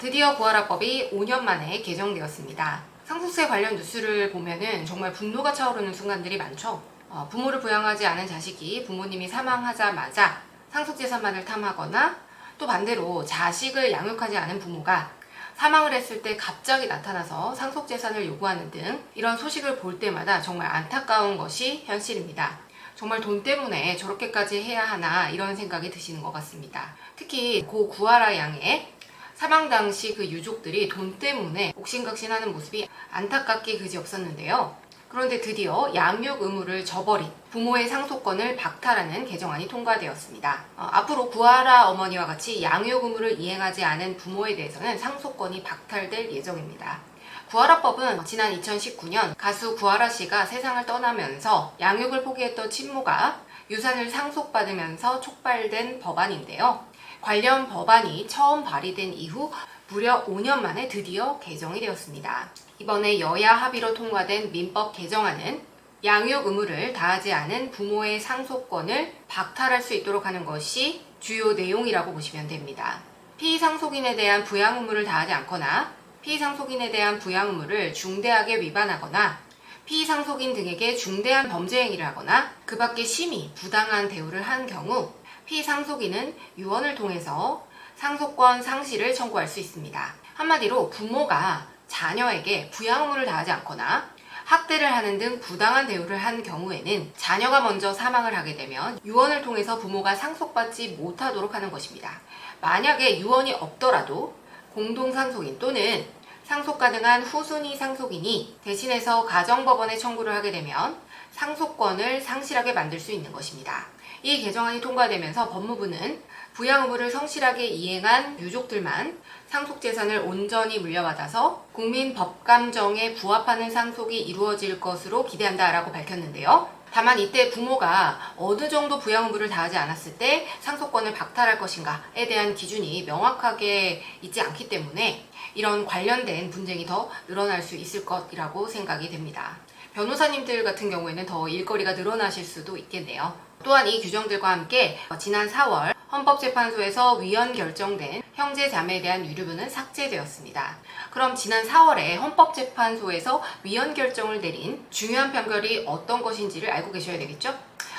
드디어 구하라법이 5년 만에 개정되었습니다. 상속세 관련 뉴스를 보면은 정말 분노가 차오르는 순간들이 많죠. 어, 부모를 부양하지 않은 자식이 부모님이 사망하자마자 상속재산만을 탐하거나 또 반대로 자식을 양육하지 않은 부모가 사망을 했을 때 갑자기 나타나서 상속재산을 요구하는 등 이런 소식을 볼 때마다 정말 안타까운 것이 현실입니다. 정말 돈 때문에 저렇게까지 해야 하나 이런 생각이 드시는 것 같습니다. 특히 고 구하라 양의 사망 당시 그 유족들이 돈 때문에 옥신각신하는 모습이 안타깝게 그지 없었는데요. 그런데 드디어 양육 의무를 저버린 부모의 상속권을 박탈하는 개정안이 통과되었습니다. 어, 앞으로 구하라 어머니와 같이 양육 의무를 이행하지 않은 부모에 대해서는 상속권이 박탈될 예정입니다. 구하라법은 지난 2019년 가수 구하라 씨가 세상을 떠나면서 양육을 포기했던 친모가 유산을 상속받으면서 촉발된 법안인데요. 관련 법안이 처음 발의된 이후 무려 5년 만에 드디어 개정이 되었습니다. 이번에 여야 합의로 통과된 민법 개정안은 양육 의무를 다하지 않은 부모의 상속권을 박탈할 수 있도록 하는 것이 주요 내용이라고 보시면 됩니다. 피상속인에 대한 부양 의무를 다하지 않거나 피상속인에 대한 부양 의무를 중대하게 위반하거나 피상속인 등에게 중대한 범죄 행위를 하거나 그 밖에 심히 부당한 대우를 한 경우 피상속인은 유언을 통해서 상속권 상실을 청구할 수 있습니다. 한마디로 부모가 자녀에게 부양 의무를 다하지 않거나 학대를 하는 등 부당한 대우를 한 경우에는 자녀가 먼저 사망을 하게 되면 유언을 통해서 부모가 상속받지 못하도록 하는 것입니다. 만약에 유언이 없더라도 공동상속인 또는 상속 가능한 후순위 상속인이 대신해서 가정법원에 청구를 하게 되면 상속권을 상실하게 만들 수 있는 것입니다. 이 개정안이 통과되면서 법무부는 부양 의무를 성실하게 이행한 유족들만 상속 재산을 온전히 물려받아서 국민 법감정에 부합하는 상속이 이루어질 것으로 기대한다라고 밝혔는데요. 다만 이때 부모가 어느 정도 부양 의무를 다하지 않았을 때 상속권을 박탈할 것인가에 대한 기준이 명확하게 있지 않기 때문에 이런 관련된 분쟁이 더 늘어날 수 있을 것이라고 생각이 됩니다. 변호사님들 같은 경우에는 더 일거리가 늘어나실 수도 있겠네요. 또한 이 규정들과 함께 지난 4월 헌법재판소에서 위헌 결정된 형제 자매에 대한 유류분은 삭제되었습니다. 그럼 지난 4월에 헌법재판소에서 위헌 결정을 내린 중요한 판결이 어떤 것인지를 알고 계셔야 되겠죠?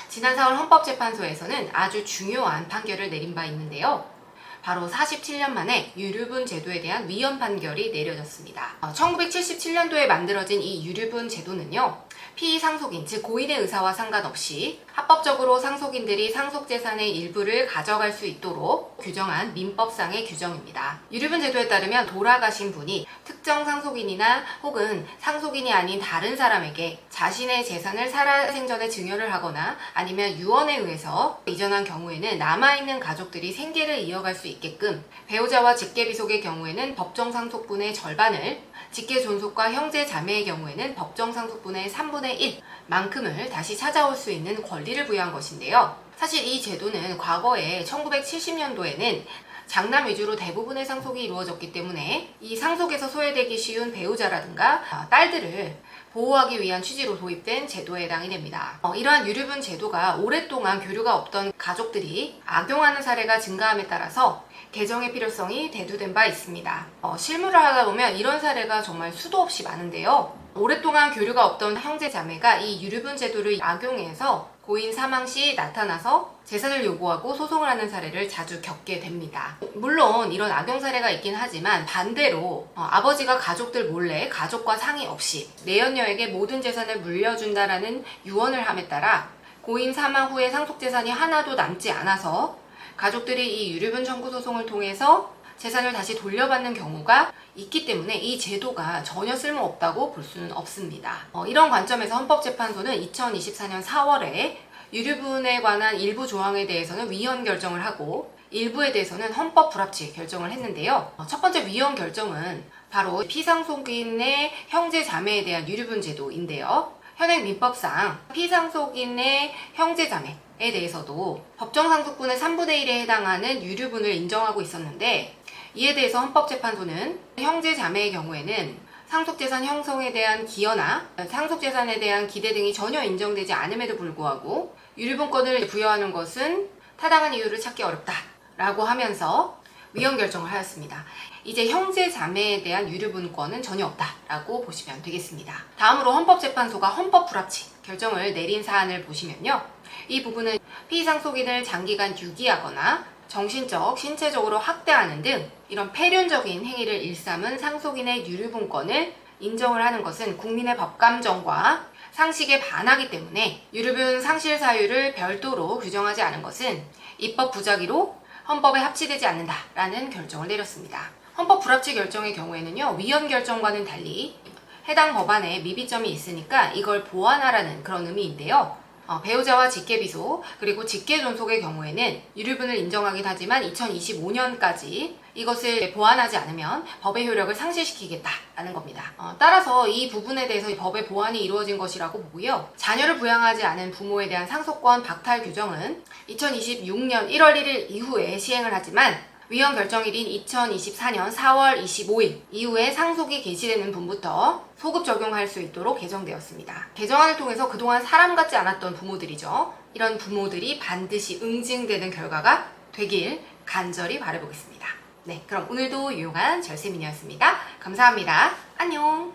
지난 4월 헌법재판소에서는 아주 중요한 판결을 내린 바 있는데요. 바로 47년 만에 유류분 제도에 대한 위헌 판결이 내려졌습니다. 1977년도에 만들어진 이 유류분 제도는요. 피상속인, 즉 고인의 의사와 상관없이 합법적으로 상속인들이 상속재산의 일부를 가져갈 수 있도록 규정한 민법상의 규정입니다. 유류분 제도에 따르면 돌아가신 분이 특정 상속인이나 혹은 상속인이 아닌 다른 사람에게 자신의 재산을 살아생전에 증여를 하거나 아니면 유언에 의해서 이전한 경우에는 남아있는 가족들이 생계를 이어갈 수 있게끔 배우자와 직계비속의 경우에는 법정 상속분의 절반을 직계 존속과 형제 자매의 경우에는 법정 상속분의 3분의 1만큼을 다시 찾아올 수 있는 권리를 부여한 것인데요. 사실 이 제도는 과거에 1970년도에는 장남 위주로 대부분의 상속이 이루어졌기 때문에 이 상속에서 소외되기 쉬운 배우자라든가 아, 딸들을 보호하기 위한 취지로 도입된 제도에 해당이 됩니다. 어, 이러한 유류분 제도가 오랫동안 교류가 없던 가족들이 악용하는 사례가 증가함에 따라서 개정의 필요성이 대두된 바 있습니다. 어, 실무를 하다 보면 이런 사례가 정말 수도 없이 많은데요. 오랫동안 교류가 없던 형제 자매가 이 유류분 제도를 악용해서 고인 사망 시 나타나서 재산을 요구하고 소송을 하는 사례를 자주 겪게 됩니다. 물론 이런 악용 사례가 있긴 하지만 반대로 어, 아버지가 가족들 몰래 가족과 상의 없이 내연녀에게 모든 재산을 물려준다라는 유언을 함에 따라 고인 사망 후에 상속 재산이 하나도 남지 않아서 가족들이 이 유류분 청구 소송을 통해서 재산을 다시 돌려받는 경우가 있기 때문에 이 제도가 전혀 쓸모없다고 볼 수는 없습니다. 어, 이런 관점에서 헌법재판소는 2024년 4월에 유류분에 관한 일부 조항에 대해서는 위헌 결정을 하고 일부에 대해서는 헌법 불합치 결정을 했는데요. 어, 첫 번째 위헌 결정은 바로 피상속인의 형제 자매에 대한 유류분 제도인데요. 현행 민법상 피상속인의 형제 자매 에 대해서도 법정 상속분의 3분의 1에 해당하는 유류분을 인정하고 있었는데 이에 대해서 헌법재판소는 형제 자매의 경우에는 상속재산 형성에 대한 기여나 상속재산에 대한 기대 등이 전혀 인정되지 않음에도 불구하고 유류분권을 부여하는 것은 타당한 이유를 찾기 어렵다 라고 하면서 위헌 결정을 하였습니다. 이제 형제 자매에 대한 유류분권은 전혀 없다 라고 보시면 되겠습니다. 다음으로 헌법재판소가 헌법 불합치 결정을 내린 사안을 보시면요. 이 부분은 피상속인을 장기간 유기하거나 정신적, 신체적으로 학대하는 등 이런 폐륜적인 행위를 일삼은 상속인의 유류분권을 인정을 하는 것은 국민의 법감정과 상식에 반하기 때문에 유류분 상실 사유를 별도로 규정하지 않은 것은 입법 부작위로 헌법에 합치되지 않는다라는 결정을 내렸습니다. 헌법 불합치 결정의 경우에는요, 위헌 결정과는 달리 해당 법안에 미비점이 있으니까 이걸 보완하라는 그런 의미인데요. 어, 배우자와 직계비소 그리고 직계존속의 경우에는 유류분을 인정하긴 하지만 2025년까지 이것을 보완하지 않으면 법의 효력을 상실시키겠다라는 겁니다. 어, 따라서 이 부분에 대해서 이 법의 보완이 이루어진 것이라고 보고요. 자녀를 부양하지 않은 부모에 대한 상속권 박탈 규정은 2026년 1월 1일 이후에 시행을 하지만 위헌 결정일인 2024년 4월 25일 이후에 상속이 개시되는 분부터 소급 적용할 수 있도록 개정되었습니다. 개정안을 통해서 그동안 사람 같지 않았던 부모들이죠. 이런 부모들이 반드시 응징되는 결과가 되길 간절히 바라보겠습니다. 네, 그럼 오늘도 유용한 절세미니였습니다. 감사합니다. 안녕!